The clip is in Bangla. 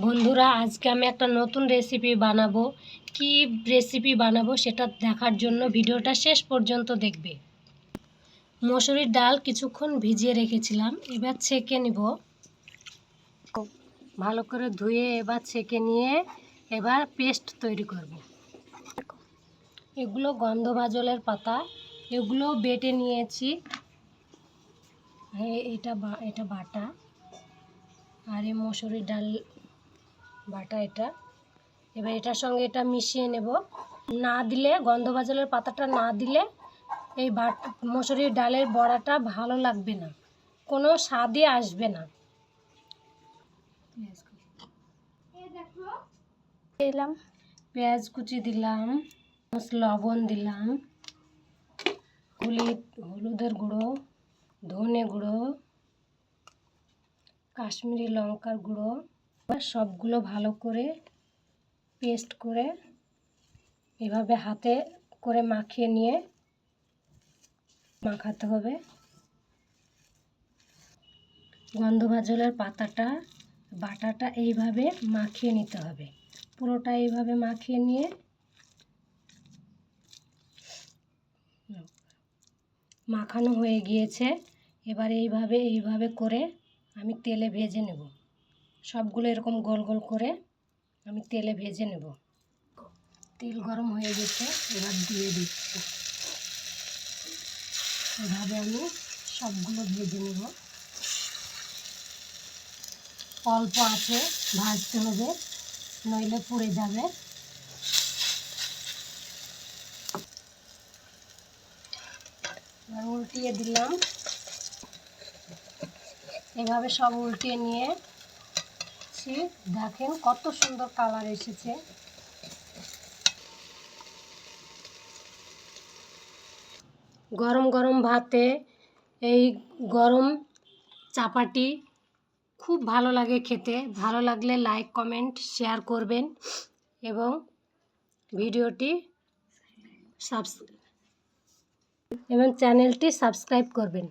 বন্ধুরা, আজকে আমি একটা নতুন রেসিপি বানাবো। কি রেসিপি বানাবো সেটা দেখার জন্য ভিডিওটা শেষ পর্যন্ত দেখবে। মসুরির ডাল কিছুক্ষণ ভিজিয়ে রেখেছিলাম, এবার ছেঁকে নিব। ভালো করে ধুয়ে এবার ছেঁকে নিয়ে এবার পেস্ট তৈরি করব। এগুলো গন্ধ ভাজলের পাতা, এগুলো বেটে নিয়েছি। এ- এটা এটা বাটা। আর এই মসুরির ডাল বাটা এটা। এবার এটার সঙ্গে এটা মিশিয়ে নেব। না দিলে গন্ধ গন্ধবাজলের পাতাটা না দিলে এই বাট মসুরির ডালের বড়াটা ভালো লাগবে না। কোনো স্বাদই আসবে না। দিলাম পেঁয়াজ কুচি দিলাম লবণ দিলাম হলুদ হলুদের গুঁড়ো ধনে গুঁড়ো কাশ্মীরি লঙ্কার গুঁড়ো। সবগুলো ভালো করে পেস্ট করে এভাবে হাতে করে মাখিয়ে নিয়ে মাখাতে হবে। গন্ধ ভাজলের পাতাটা, বাটাটা এইভাবে মাখিয়ে নিতে হবে। পুরোটা এইভাবে মাখিয়ে নিয়ে মাখানো হয়ে গিয়েছে। এবার এইভাবে এইভাবে করে আমি তেলে ভেজে নেব। সবগুলো এরকম গোল গোল করে আমি তেলে ভেজে নেব। তেল গরম হয়ে গেছে, এবার দিয়ে দিচ্ছি। এভাবে আমি সবগুলো ভেজে নেব। অল্প আছে, ভাজতে হবে, নইলে পুড়ে যাবে। উল্টিয়ে দিলাম। এভাবে সব উল্টিয়ে নিয়ে ছি, দেখেন কত সুন্দর কালার এসেছে। গরম গরম ভাতে এই গরম চাপাটি খুব ভালো লাগে খেতে। ভালো লাগলে লাইক কমেন্ট শেয়ার করবেন এবং ভিডিওটি সাবস এবং চ্যানেলটি সাবস্ক্রাইব করবেন।